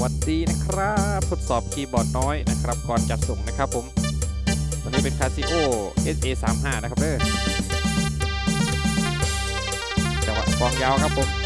วัสดีนะครับ ทดสอบคีย์บอร์ดน้อยนะครับ ก่อนจัดส่งนะครับผมตัวนี้เป็น Casio SA35 นะครับเด้อจังหวะกองยาวครับผม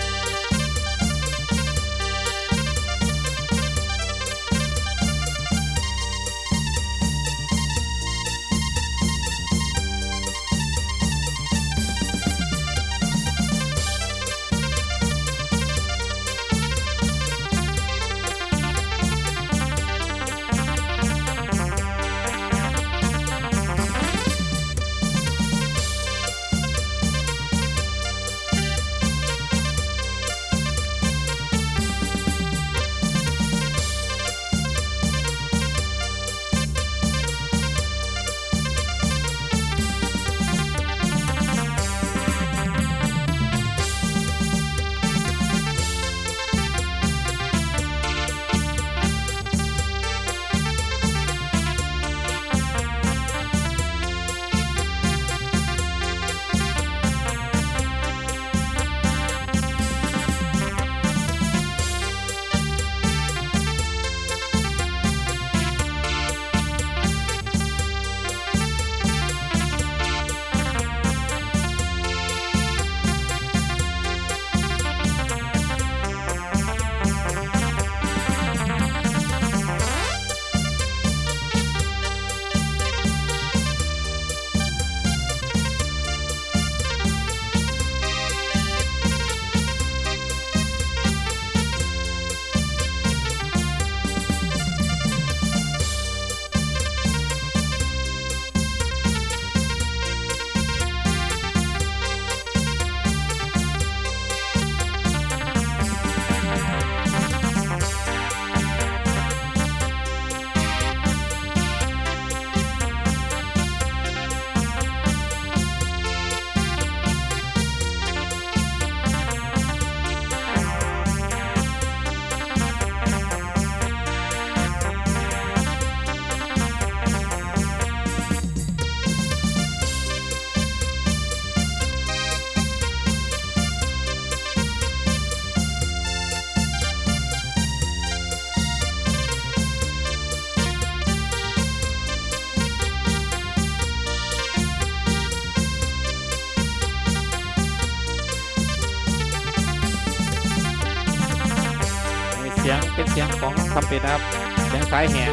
เป็นเสียงของทำเป็ดนะครับเสียงสายแห่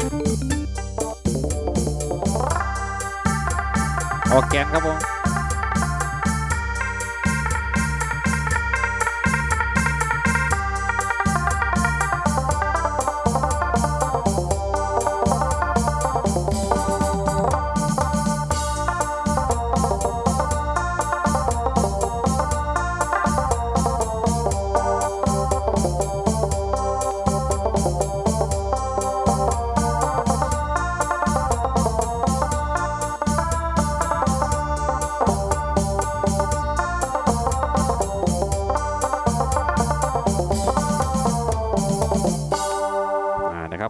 ออกแกนครับผม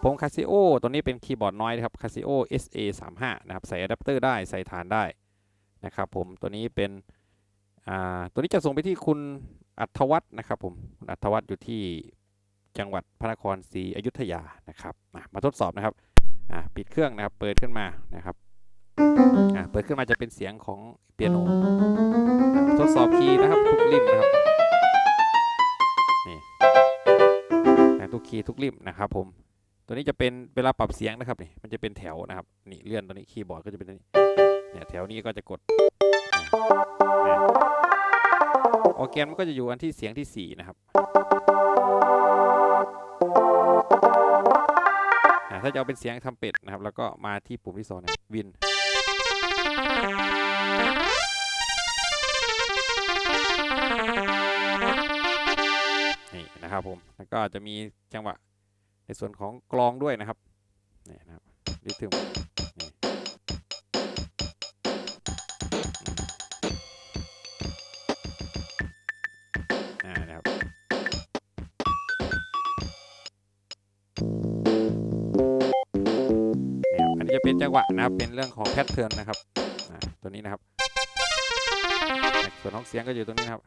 ผม Casio ตัวนี้เป็นคีย์บอร์ดน้อยนะครับ Casio SA35 นะครับ ใส่อะแดปเตอร์ได้ใส่ฐานได้นะครับผมตัวนี้เป็นอ่าตัวนี้จะส่งไปที่คุณอัธวัฒน์นะครับผมคุณอัธวัฒน์อยู่ที่จังหวัดพระนครศรีอยุธยานะครับมาทดสอบนะครับอ่าปิดเครื่องนะครับ เปิดขึ้นมานะครับอ่าเปิดขึ้นมาจะเป็นเสียงของเปียโนอะทดสอบคีย์นะครับทุกริมนะครับนี่อ่ทุกคีย์ทุกริมนะครับผม ตัวนี้จะเป็นเวลาปรับเสียงนะครับนี่มันจะเป็นแถวนะครับนี่เลื่อนตัวนี้คีย์บอร์ดก็จะเป็นตัวนี้เนี่ยแถวนี้ก็จะกดออแกนมันก็จะอยู่อันที่เสียงที่สี่นะครับถ้าจะเอาเป็นเสียงทำเป็ดนะครับ แล้วก็มาที่ปุ่มที่สองนะวิน นี่นะครับผม แล้วก็จะมีจังหวะ ในส่วนของกลองด้วยนะครับนี่นะครับริทึมนี่นะครับอันนี้จะเป็นจังหวะนะครับ เป็นเรื่องของแพทเทิร์นนะครับตัวนี้นะครับ ส่วนของเสียงก็อยู่ตรงนี้นะครับ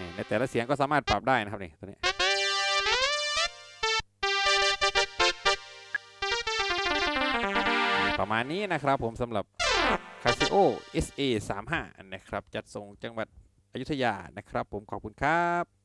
นี่ในแต่ละเสียงก็สามารถปรับได้นะครับนี่ตัวนี้ประมาณนี้นะครับผมสำหรับ Casio SA 35 นะครับ จัดส่งจังหวัดอยุธยานะครับ ผมขอบคุณครับ